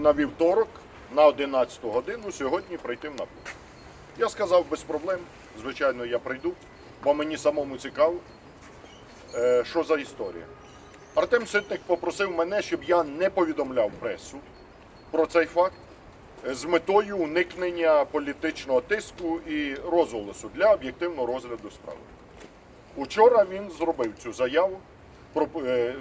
на вівторок на 11 годину сьогодні прийти в НАБУ. Я сказав без проблем. Звичайно, я прийду, бо мені самому цікаво, е, що за історія. Артем Ситник попросив мене, щоб я не повідомляв пресу про цей факт е, з метою уникнення політичного тиску і розголосу для об'єктивного розгляду справи. Учора він зробив цю заяву. Е,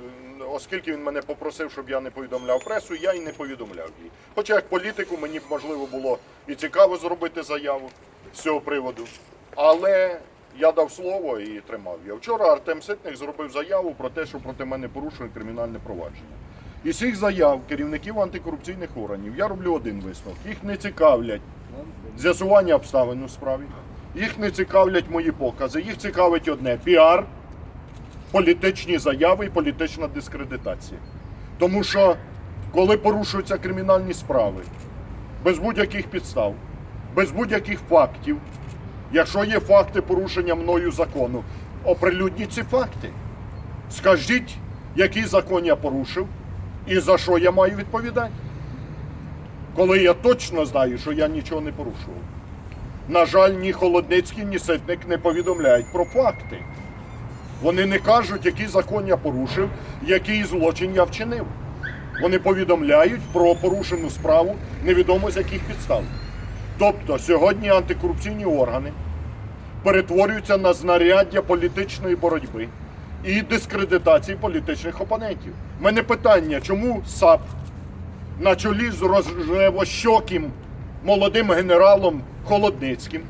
оскільки він мене попросив, щоб я не повідомляв пресу, я і не повідомляв її. Хоча як політику мені б можливо було і цікаво зробити заяву з цього приводу. Але я дав слово і тримав його. Вчора Артем Ситник зробив заяву про те, що проти мене порушує кримінальне провадження. Із цих заяв керівників антикорупційних органів я роблю один висновок. Їх не цікавлять з'ясування обставин у справі, їх не цікавлять мої покази, їх цікавить одне піар політичні заяви і політична дискредитація. Тому що коли порушуються кримінальні справи без будь-яких підстав, без будь-яких фактів, якщо є факти порушення мною закону, оприлюдніть ці факти. Скажіть, який закон я порушив і за що я маю відповідати. Коли я точно знаю, що я нічого не порушував. На жаль, ні Холодницький, ні Ситник не повідомляють про факти. Вони не кажуть, який закон я порушив, який злочин я вчинив. Вони повідомляють про порушену справу невідомо з яких підстав. Тобто сьогодні антикорупційні органи перетворюються на знаряддя політичної боротьби і дискредитації політичних опонентів. У мене питання, чому САП на чолі з розжевощоким молодим генералом Холодницьким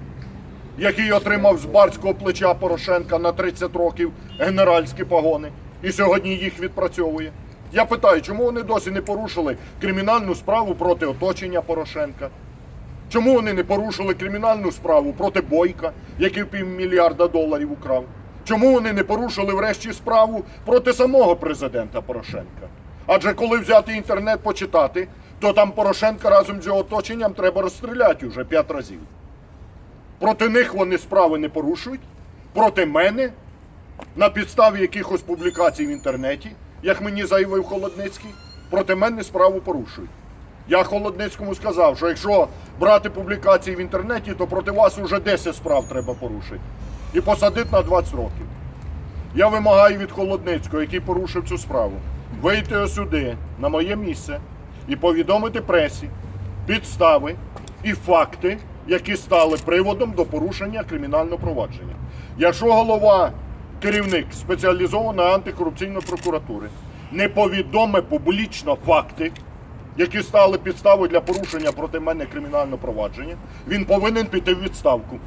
який отримав з барського плеча Порошенка на 30 років генеральські погони і сьогодні їх відпрацьовує. Я питаю, чому вони досі не порушили кримінальну справу проти оточення Порошенка? Чому вони не порушили кримінальну справу проти Бойка, який півмільярда доларів украв? Чому вони не порушили врешті справу проти самого президента Порошенка? Адже коли взяти інтернет почитати, то там Порошенка разом з його оточенням треба розстріляти уже п'ять разів. Проти них вони справи не порушують, проти мене на підставі якихось публікацій в інтернеті, як мені заявив Холодницький, проти мене справу порушують. Я Холодницькому сказав, що якщо брати публікації в інтернеті, то проти вас уже 10 справ треба порушити і посадити на 20 років. Я вимагаю від Холодницького, який порушив цю справу, вийти сюди, на моє місце, і повідомити пресі підстави і факти, які стали приводом до порушення кримінального провадження. Якщо голова, керівник спеціалізованої антикорупційної прокуратури не повідомить публічно факти, які стали підставою для порушення проти мене кримінального провадження, він повинен піти в відставку,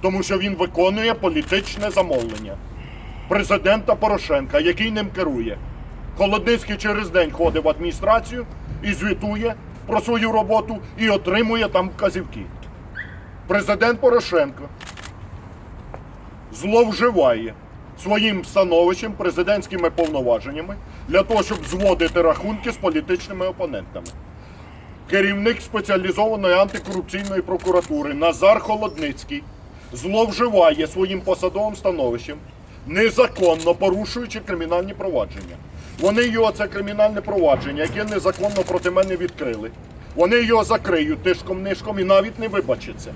тому що він виконує політичне замовлення президента Порошенка, який ним керує. Холодницький через день ходить в адміністрацію і звітує про свою роботу і отримує там вказівки. Президент Порошенко зловживає своїм становищем, президентськими повноваженнями для того, щоб зводити рахунки з політичними опонентами. Керівник спеціалізованої антикорупційної прокуратури Назар Холодницький зловживає своїм посадовим становищем, незаконно порушуючи кримінальні провадження. Вони його це кримінальне провадження, яке незаконно проти мене відкрили. Вони його закриють тишком-нишком і навіть не вибачаться.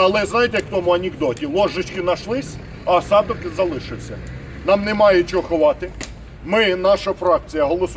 Але знаєте, як в тому анекдоті, ложечки нашлись, а осадок залишився. Нам немає чого ховати. Ми, наша фракція, голосуємо.